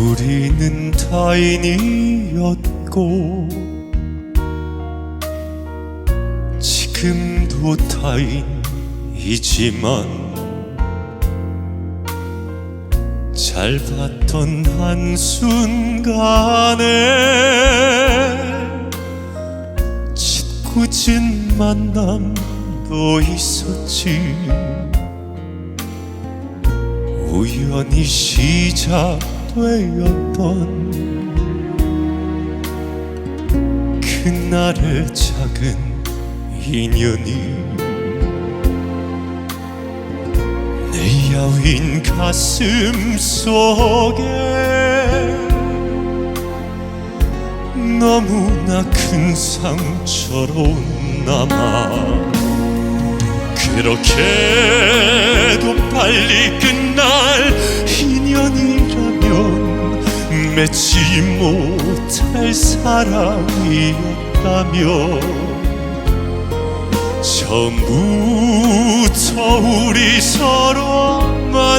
우리는 타인이었고 지금도 타인이지만 잘 봤던 한순간에 짓궂은 만남도 있었지. 우연히 시작 되었던 그날의 작은 인연이 내 야윈 가슴 속에 너무나 큰 상처로 남아 그렇게도 빨리 끝 맺지 못할 사랑이었다면 처음부터 우리 서로 만